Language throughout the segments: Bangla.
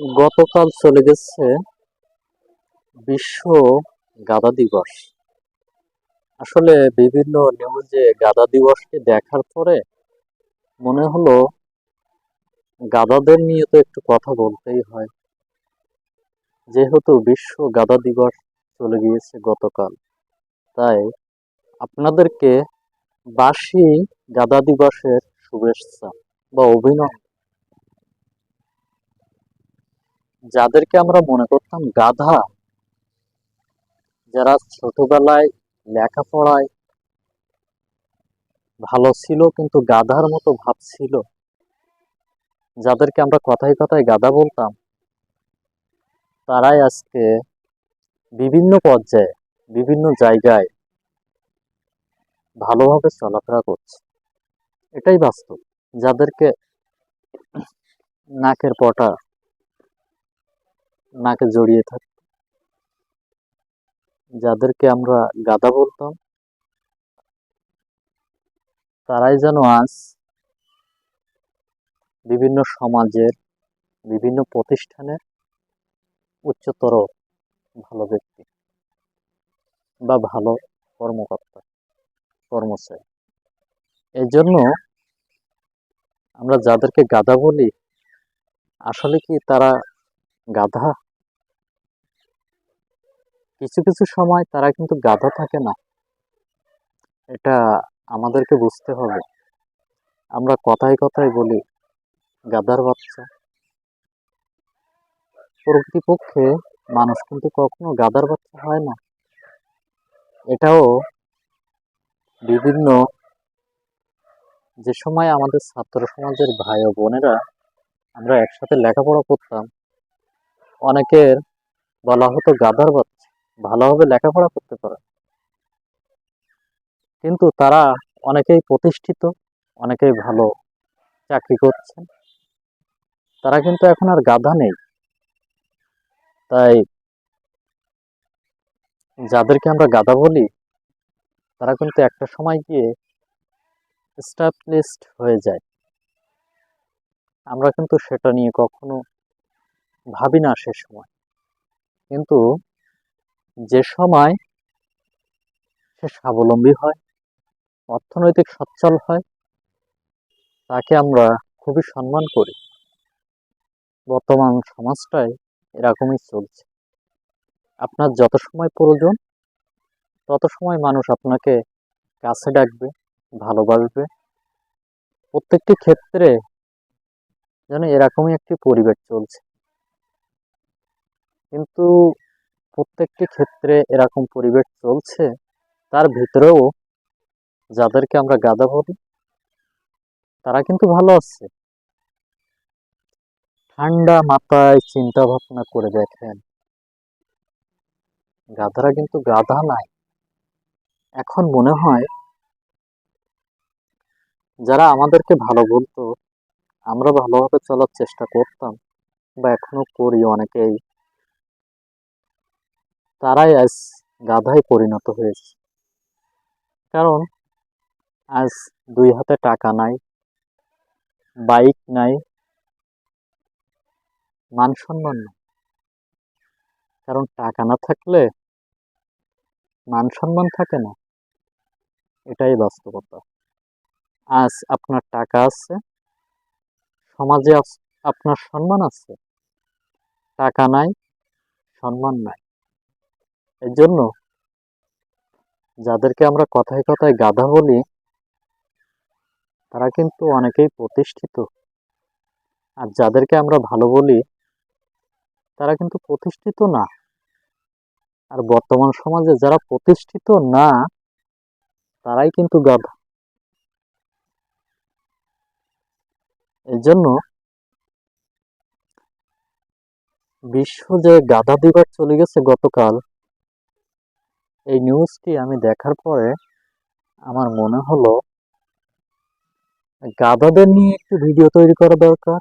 গতকাল চলে গেছে বিশ্ব গাদা দিবস। আসলে বিভিন্ন নিউজে গাদা দিবসকে দেখার পরে মনে হলো গাদাদের নিয়ে তো একটু কথা বলতেই হয়। যেহেতু বিশ্ব গাদা দিবস চলে গিয়েছে গতকাল, তাই আপনাদেরকে বাসি গাদা দিবসের শুভেচ্ছা বা অভিনন্দন। যাদেরকে আমরা মনে করতাম গাধা, যারা ছোটবেলায় লেখাপড়ায় ভালো ছিল কিন্তু গাধার মতো ভাব ছিল, যাদেরকে আমরা কথায় কথায় গাধা বলতাম, তারাই আজকে বিভিন্ন পর্যায়ে, বিভিন্ন জায়গায় ভালোভাবে চলাফেরা করছে। এটাই বাস্তব, যাদেরকে নাকের পটা নাকে জড়িয়ে থাকত যাদেরকে আমরা গাদা বলতাম, তারাই যেন আজ বিভিন্ন সমাজের, বিভিন্ন প্রতিষ্ঠানের উচ্চতর ভালো ব্যক্তি বা ভালো কর্মকর্তা, কর্মচারী। এই জন্য আমরা যাদেরকে গাদা বলি, আসলে কি তারা গাধা? কিছু কিছু সময় তারা কিন্তু গাধা থাকে না। এটা আমাদেরকে বুঝতে হবে। আমরা কথায় কথায় বলি, গাধার বাচ্চা। প্রকৃতিপক্ষে মানুষ কিন্তু কখনো গাধার বাচ্চা হয় না। এটাও বিভিন্ন যে সময় আমাদের ছাত্র সমাজের ভাই ও বোনেরা আমরা একসাথে লেখাপড়া করতাম, অনেকের বলা হতো গাধার বাচ্চা। ভালোভাবে লেখাপড়া করতে পারে। কিন্তু তারা অনেকেই প্রতিষ্ঠিত, অনেকেই ভালো চাকরি করছেন তারা কিন্তু এখন আর গাধা নেই। তাই যাদেরকে আমরা গাধা বলি, তারা কিন্তু একটা সময় গিয়ে এস্টাবলিশড হয়ে যায়। আমরা কিন্তু সেটা নিয়ে কখনো ভাবি না সে সময়। কিন্তু যে সময় সে স্বাবলম্বী হয়, অর্থনৈতিক সচ্ছল হয়, তাকে আমরা খুবই সম্মান করি। বর্তমান সমাজটায় এরকমই চলছে। আপনার যত সময় প্রয়োজন, তত সময় মানুষ আপনাকে কাছে ডাকবে, ভালোবাসবে। প্রত্যেকটি ক্ষেত্রে যেন এরকমই একটি পরিবেশ চলছে। কিন্তু প্রত্যেকটি ক্ষেত্রে এরকম পরিবেশ চলছে, তার ভিতরেও যাদেরকে আমরা গাদা বলি, তারা কিন্তু ভালো আছে। ঠান্ডা মাথায় চিন্তা ভাবনা করে দেখেন। গাধারা কিন্তু গাধা নাই। এখন মনে হয় যারা আমাদেরকে ভালো বলতো, আমরা ভালোভাবে চলার চেষ্টা করতাম, বা এখনও করি অনেকেই। তারাই আজ গাধায় পরিণত হয়েছে। কারণ আজ দুই হাতে টাকা নাই, বাইক নাই মান সম্মান নাই। কারণ টাকা না থাকলে মান সম্মান থাকে না, এটাই বাস্তবতা। আজ আপনার টাকা আছে, সমাজে আপনার সম্মান আছে, টাকা নাই, সম্মান নাই। এর জন্য যাদেরকে আমরা কথায় কথায় গাধা বলি, তারা কিন্তু অনেকেই প্রতিষ্ঠিত। আর যাদেরকে আমরা ভালো বলি, তারা কিন্তু প্রতিষ্ঠিত না। আর বর্তমান সমাজে যারা প্রতিষ্ঠিত না, তারাই কিন্তু গাধা। এই জন্য বিশ্ব যে গাধা দিবস চলে গেছে গতকাল এই নিউজটি আমি দেখার পরে আমার মনে হলো গাধাদের নিয়ে একটু ভিডিও তৈরি করা দরকার।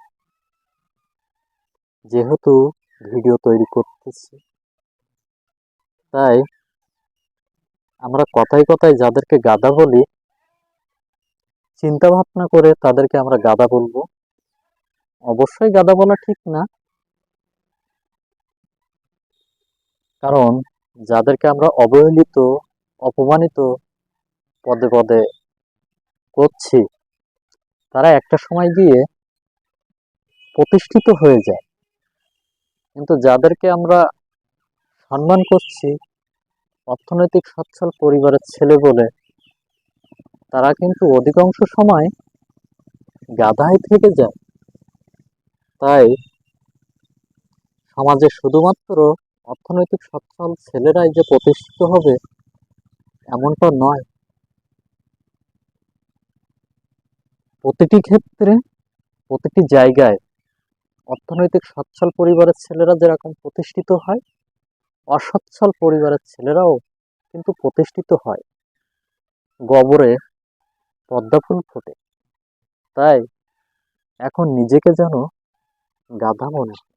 যেহেতু ভিডিও তৈরি করতেছি। তাই আমরা কথায় কথায় যাদেরকে গাধা বলি, চিন্তা ভাবনা করে তাদেরকে আমরা গাধা বলব। অবশ্যই গাধা বলা ঠিক না। কারণ যাদেরকে আমরা অবহেলিত, অপমানিত পদে পদে করছি, তারা একটা সময় গিয়ে প্রতিষ্ঠিত হয়ে যায়। কিন্তু যাদেরকে আমরা সম্মান করছি, অর্থনৈতিক সচ্ছল পরিবারের ছেলে বলে, তারা কিন্তু অধিকাংশ সময় গাধাই থেকে যায়। তাই সমাজে শুধুমাত্র অর্থনৈতিক সচ্ছল ছেলেরাই যে প্রতিষ্ঠিত হবে, এমনটা নয়। প্রতিটি ক্ষেত্রে, প্রতিটি জায়গায় অর্থনৈতিক সচ্ছল পরিবারের ছেলেরা যেরকম প্রতিষ্ঠিত হয়, অসচ্ছল পরিবারের ছেলেরাও কিন্তু প্রতিষ্ঠিত হয়। গবরে পদ্মা ফুল ফোটে। তাই এখন নিজেকে যেন গাধা মনে হয়।